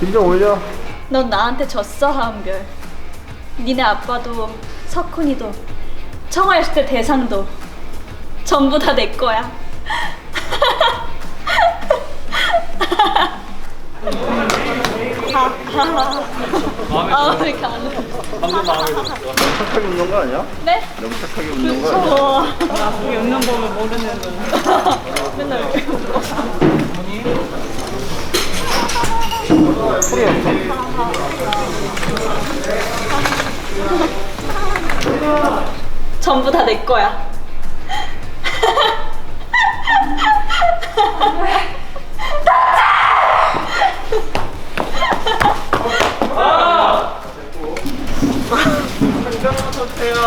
김좀 올려. 넌 나한테 졌어 하은별. 니네 아빠도 석훈이도 청아였을 때 대상도 전부 다 내 거야 아, 왜 이렇게 안 해? 방금 마음에 들었어. 착하게 웃는 거 아니야? 네? 너무 착하게 웃는 거 아니야? 무서워 우리 웃는 법을 모르는 맨날 이렇게 웃고 전부 다 내 거야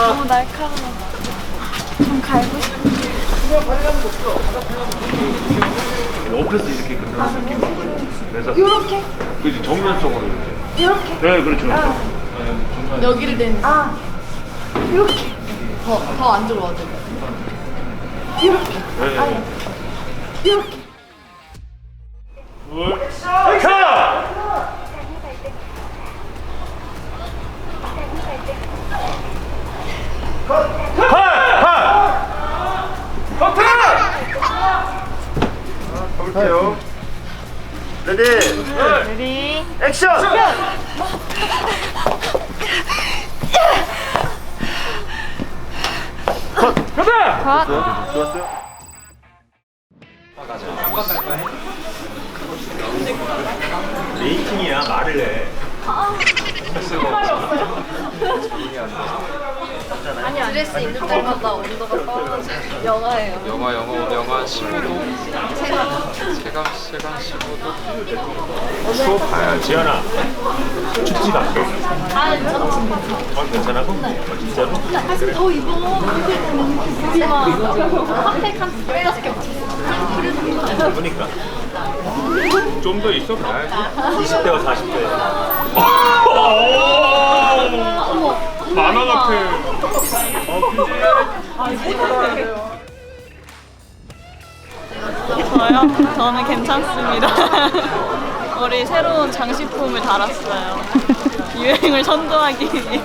너무 날카로워 좀 갈고 싶어 옆에서 이렇게 끝나는 느낌으로 그래서 이렇게? 그지 정면적으로 이렇게. 이렇게? 네 그렇죠. 그렇죠 여기를 댄. 아 이렇게. 더 더 안쪽으로 와줘. 네. 이렇게 가볼게요. 레디. 레디. 액션. 좋았어요. 메이킹이야 말을 해 드레스 입는 때마다 온도가 떨어져. 영화예요. 영하 영하 영하 15도. 체감 체감 15도. 수업 봐야 지연아. 춥지가 않게 어 괜찮아? 어, 진짜로? 더 입어. 핫팩 한 다섯 개 맞췄어. 그러니까. 좀 더 있어? 봐야지 20대와 40대 만화 같아 저요? 저는 괜찮습니다. 우리 새로운 장식품을 달았어요. 유행을 선도하기 위해.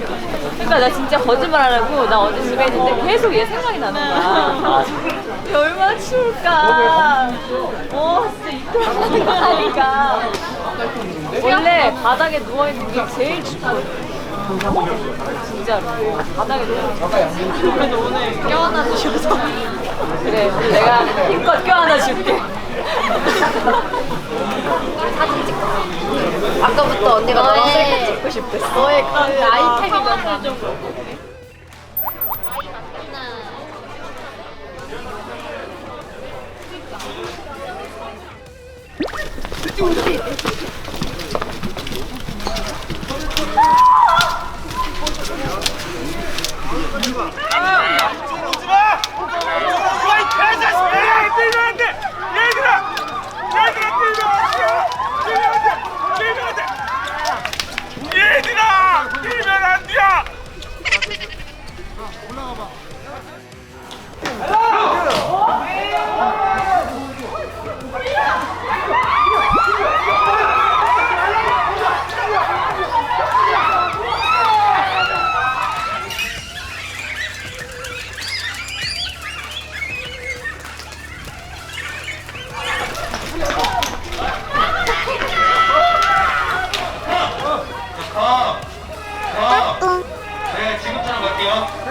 그러니까 나 진짜 거짓말 안 하고 나 어제 집에 있는데 계속 얘 생각이 나는 거야. 얘 얼마나 추울까. 어, 진짜 이틀하니까. 원래 바닥에 누워있는 게 제일 춥거든. 진짜로 바닥에 누워. 그래도 오늘 껴안아 주셔서 그래 오늘 내가 힘껏 껴안아 줄게. 아까부터 언니가 너랑 셀카 찍고 싶었어. 너의 그 아이템이 몇 좀. 얘들아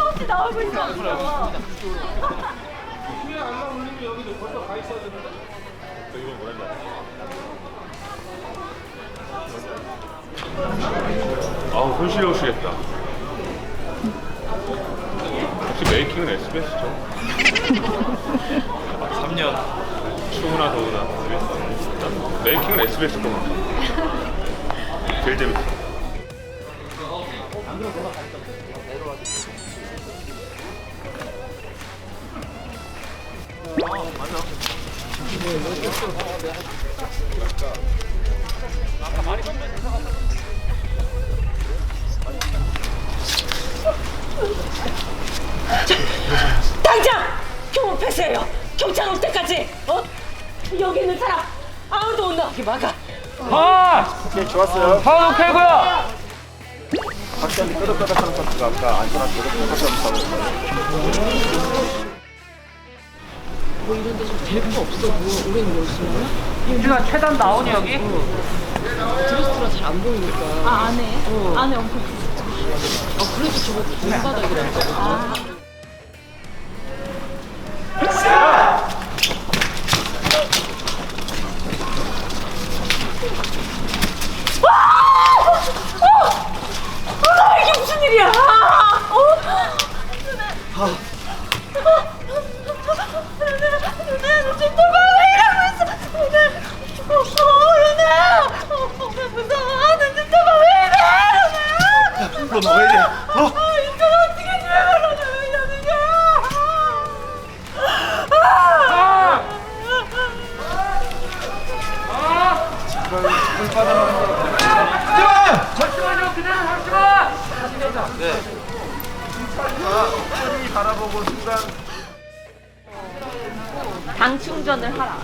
없이 나오고 있어. 아우 손실이 오시겠다. 역시 메이킹은 SBS죠. 3년 더구나 SBS. 메이킹은 SBS 거만. 제일 재밌어. 당장 교문 폐쇄해요. 경찰 올 때까지. 어? 여기 있는 사람 아무도 못 나오게 막아. 오케이 좋았어요. 파운 오케이고요. 박사님 끄덕끄덕하는 파트가 아까 안전한 끄덕끄덕 다시 한번 가볼까요? 민주가 최단 나오니 여기? 아, 어? 이 바라보고 순간 당 충전을 하라.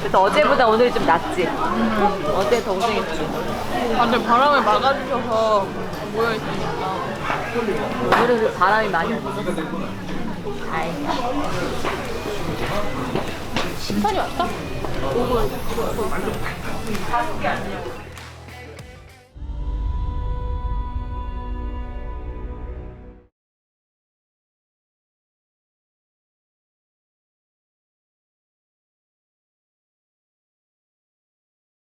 그래도 어제보다 오늘이 좀 낫지. 어제 더 고생했지. 아, 근데 바람을 막아주셔서 모여 있으니까. 오늘은 그 바람이 많이 불어. 심판이 왔다? 다섯 개 아니야.